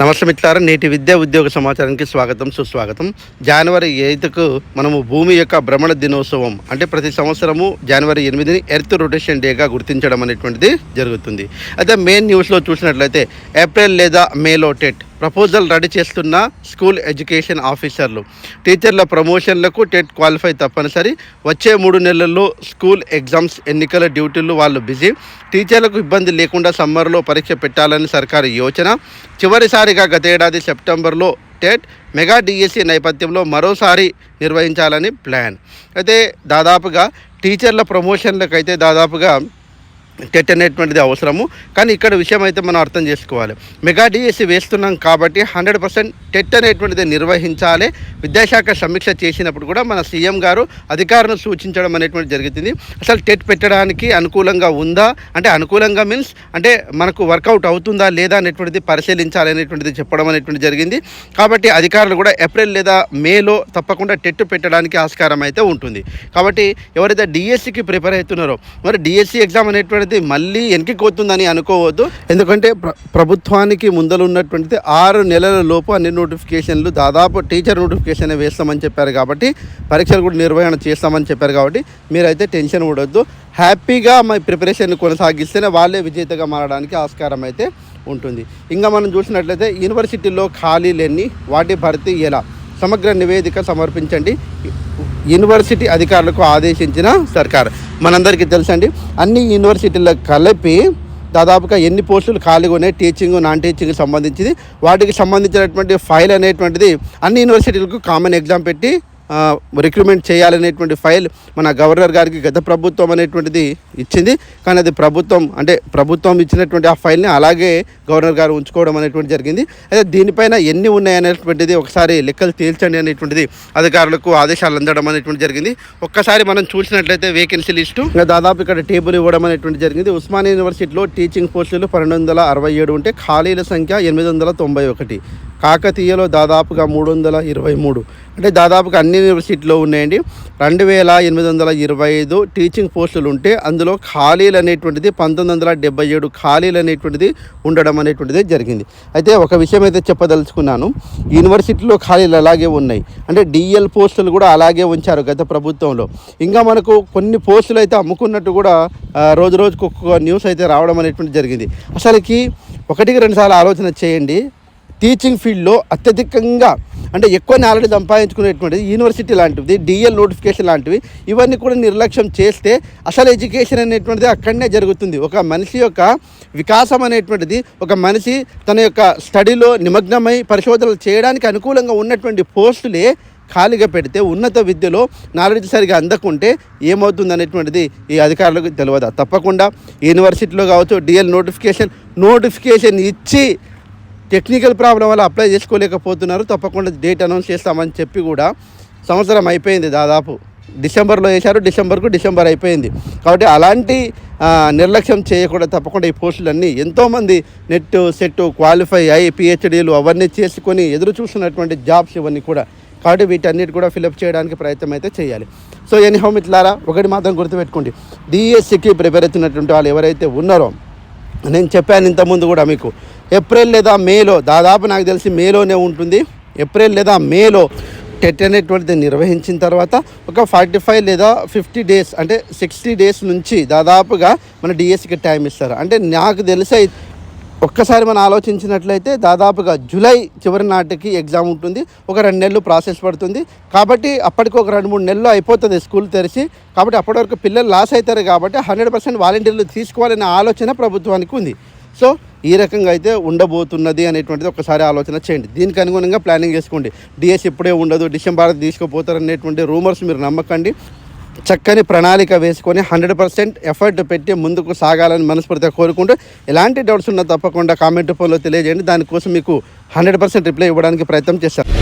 నమస్తే మిత్రులారా నేటి విద్యా ఉద్యోగ సమాచారానికి స్వాగతం సుస్వాగతం. జనవరి ఎయిత్కు మనము భూమి యొక్క భ్రమణ దినోత్సవం అంటే ప్రతి సంవత్సరము జనవరి ఎనిమిదిని ఎర్త్ రొటేషన్ డేగా గుర్తించడం అనేటువంటిది జరుగుతుంది. అయితే మెయిన్ న్యూస్లో చూసినట్లయితే ఏప్రిల్ లేదా మేలో టెట్ ప్రపోజల్ రెడీ చేస్తున్న స్కూల్ ఎడ్యుకేషన్ ఆఫీసర్లు. టీచర్ల ప్రమోషన్లకు టెట్ క్వాలిఫై తప్పనిసరి. వచ్చే మూడు నెలల్లో స్కూల్ ఎగ్జామ్స్ ఎన్నికల డ్యూటీలు వాళ్ళు బిజీ. టీచర్లకు ఇబ్బంది లేకుండా సమ్మర్లో పరీక్ష పెట్టాలని సర్కారు యోచన. చివరిసారిగా గతేడాది సెప్టెంబర్లో టెట్ మెగా డిఎస్సి నేపథ్యంలో మరోసారి నిర్వహించాలని ప్లాన్. అయితే దాదాపుగా టీచర్ల ప్రమోషన్లకైతే దాదాపుగా టెట్ అనేటువంటిది అవసరము. కానీ ఇక్కడ విషయం అయితే మనం అర్థం చేసుకోవాలి. మెగా డిఎస్సి వేస్తున్నాం కాబట్టి హండ్రెడ్ పర్సెంట్ టెట్ అనేటువంటిది నిర్వహించాలి. విద్యాశాఖ సమీక్ష చేసినప్పుడు కూడా మన సీఎం గారు అధికారులను సూచించడం అనేటువంటి జరుగుతుంది. అసలు టెట్ పెట్టడానికి అనుకూలంగా ఉందా? అంటే అనుకూలంగా మీన్స్ అంటే మనకు వర్కౌట్ అవుతుందా లేదా అనేటువంటిది పరిశీలించాలి అనేటువంటిది చెప్పడం అనేటువంటి జరిగింది. కాబట్టి అధికారులు కూడా ఏప్రిల్ లేదా మేలో తప్పకుండా టెట్ పెట్టడానికి ఆస్కారం అయితే ఉంటుంది. కాబట్టి ఎవరైతే డిఎస్సికి ప్రిపేర్ అవుతున్నారో మరి డిఎస్సి ఎగ్జామ్ అయితే మళ్ళీ వెనక్కి అనుకోవద్దు. ఎందుకంటే ప్రభుత్వానికి ముందలు ఉన్నటువంటిది ఆరు నెలల లోపు అన్ని నోటిఫికేషన్లు దాదాపు టీచర్ నోటిఫికేషన్ వేస్తామని చెప్పారు కాబట్టి పరీక్షలు కూడా నిర్వహణ చేస్తామని చెప్పారు కాబట్టి మీరైతే టెన్షన్ ఉండొద్దు హ్యాపీగా మా ప్రిపరేషన్ కొనసాగిస్తేనే వాళ్ళే విజేతగా మారడానికి ఆస్కారం అయితే ఉంటుంది. ఇంకా మనం చూసినట్లయితే యూనివర్సిటీలో ఖాళీలు వాటి భర్తీ ఎలా? సమగ్ర నివేదిక సమర్పించండి. యూనివర్సిటీ అధికారులకు ఆదేశించిన సర్కార్. మనందరికీ తెలుసండి. అన్ని యూనివర్సిటీలకు కలిపి దాదాపుగా ఎన్ని పోస్టులు ఖాళీగా ఉన్నాయి? టీచింగ్ నాన్ టీచింగ్ సంబంధించింది. వాటికి సంబంధించినటువంటి ఫైల్ అనేటువంటిది అన్ని యూనివర్సిటీలకు కామన్ ఎగ్జామ్ పెట్టి రిక్రూట్మెంట్ చేయాలనేటువంటి ఫైల్ మన గవర్నర్ గారికి గత ప్రభుత్వం అనేటువంటిది ఇచ్చింది. కానీ అది ప్రభుత్వం అంటే ప్రభుత్వం ఇచ్చినటువంటి ఆ ఫైల్ని అలాగే గవర్నర్ గారు ఉంచుకోవడం అనేటువంటి జరిగింది. అయితే దీనిపైన ఎన్ని ఉన్నాయనేటువంటిది ఒకసారి లెక్కలు తేల్చండి అనేటువంటిది అధికారులకు ఆదేశాలు అందడం అనేటువంటి జరిగింది. ఒక్కసారి మనం చూసినట్లయితే వేకెన్సీ లిస్టు ఇంకా దాదాపు ఇక్కడ టేబుల్ ఇవ్వడం అనేటువంటి జరిగింది. ఉస్మానియా యూనివర్సిటీలో టీచింగ్ పోస్టులు పన్నెండు వందల అరవై ఏడు ఉంటే ఖాళీల సంఖ్య ఎనిమిది వందల తొంభై ఒకటి. కాకతీయలో దాదాపుగా మూడు వందల ఇరవై మూడు. అంటే దాదాపుగా అన్ని యూనివర్సిటీలో ఉన్నాయండి. రెండు వేల ఎనిమిది వందల ఇరవై ఐదు టీచింగ్ పోస్టులు ఉంటే అందులో ఖాళీలు అనేటువంటిది పంతొమ్మిది వందల డెబ్బై ఏడు ఖాళీలు అనేటువంటిది ఉండడం అనేటువంటిది జరిగింది. అయితే ఒక విషయం అయితే చెప్పదలుచుకున్నాను. యూనివర్సిటీలో ఖాళీలు అలాగే ఉన్నాయి. అంటే డిఎల్ పోస్టులు కూడా అలాగే ఉంచారు గత ప్రభుత్వంలో. ఇంకా మనకు కొన్ని పోస్టులు అయితే అమ్ముకున్నట్టు కూడా రోజు రోజుకు ఒక్కొక్క న్యూస్ అయితే రావడం అనేటువంటి జరిగింది. అసలుకి ఒకటికి రెండుసార్లు ఆలోచన చేయండి. టీచింగ్ ఫీల్డ్లో అత్యధికంగా అంటే ఎక్కువ నాలెడ్జ్ సంపాదించుకునేటువంటిది యూనివర్సిటీ లాంటిది డిఎల్ నోటిఫికేషన్ లాంటివి ఇవన్నీ కూడా నిర్లక్ష్యం చేస్తే అసలు ఎడ్యుకేషన్ అనేటువంటిది అక్కడనే జరుగుతుంది. ఒక మనిషి యొక్క వికాసం అనేటువంటిది ఒక మనిషి తన యొక్క స్టడీలో నిమగ్నమై పరిశోధనలు చేయడానికి అనుకూలంగా ఉన్నటువంటి పోస్టులే ఖాళీగా పెడితే ఉన్నత విద్యలో నాలెడ్జ్ సరిగా అందకుంటే ఏమవుతుంది అనేటువంటిది ఈ అధికారులకు తెలియదా? తప్పకుండా. యూనివర్సిటీలో కావచ్చు డిఎల్ నోటిఫికేషన్ నోటిఫికేషన్ ఇచ్చి టెక్నికల్ ప్రాబ్లం వల్ల అప్లై చేసుకోలేకపోతున్నారు. తప్పకుండా డేట్ అనౌన్స్ చేస్తామని చెప్పి కూడా సంవత్సరం అయిపోయింది దాదాపు. డిసెంబర్లో వేశారు డిసెంబర్కు డిసెంబర్ అయిపోయింది. కాబట్టి అలాంటి నిర్లక్ష్యం చేయకుండా తప్పకుండా ఈ పోస్టులన్నీ ఎంతోమంది నెట్ సెట్ క్వాలిఫై అయ్యి పిహెచ్డీలు అవన్నీ చేసుకొని ఎదురు చూస్తున్నటువంటి జాబ్స్ ఇవన్నీ కూడా. కాబట్టి వీటన్నిటి కూడా ఫిలప్ చేయడానికి ప్రయత్నం అయితే చేయాలి. సో ఎనిహోమ్ ఇట్లారా ఒకటి మాత్రం గుర్తుపెట్టుకోండి. డిఎస్సికి ప్రిపేర్ అవుతున్నటువంటి వాళ్ళు ఎవరైతే ఉన్నారో నేను చెప్పాను ఇంతకుముందు కూడా మీకు. ఏప్రిల్ లేదా మేలో దాదాపు నాకు తెలిసి మేలోనే ఉంటుంది. ఏప్రిల్ లేదా మేలో టెట్ అనేటువంటిది నిర్వహించిన తర్వాత ఒక ఫార్టీ ఫైవ్ లేదా ఫిఫ్టీ డేస్ అంటే సిక్స్టీ డేస్ నుంచి దాదాపుగా మన డిఎస్సికి టైం ఇస్తారు. అంటే నాకు తెలిసి ఒక్కసారి మనం ఆలోచించినట్లయితే దాదాపుగా జూలై చివరి నాటికి ఎగ్జామ్ ఉంటుంది. ఒక రెండు నెలలు ప్రాసెస్ పడుతుంది. కాబట్టి అప్పటికి ఒక రెండు మూడు నెలలు అయిపోతుంది స్కూల్ తెరిచి. కాబట్టి అప్పటి వరకు పిల్లలు లాస్ అవుతారు కాబట్టి హండ్రెడ్ పర్సెంట్ వాలంటీర్లు తీసుకోవాలనే ఆలోచన ప్రభుత్వానికి ఉంది. సో ఈ రకంగా అయితే ఉండబోతున్నది అనేటువంటిది ఒకసారి ఆలోచన చేయండి. దీనికి అనుగుణంగా ప్లానింగ్ చేసుకోండి. డిఎస్ ఇప్పుడే ఉండదు డిసెంబర్ తీసుకుపోతారు అనేటువంటి రూమర్స్ మీరు నమ్మకండి. చక్కని ప్రణాళిక వేసుకొని హండ్రెడ్ పర్సెంట్ ఎఫర్ట్ పెట్టి ముందుకు సాగాలని మనస్ఫూర్తిగా కోరుకుంటూ ఎలాంటి డౌట్స్ ఉన్నా తప్పకుండా కామెంట్ రూపంలో తెలియజేయండి. దానికోసం మీకు హండ్రెడ్ పర్సెంట్ రిప్లై ఇవ్వడానికి ప్రయత్నం చేస్తాను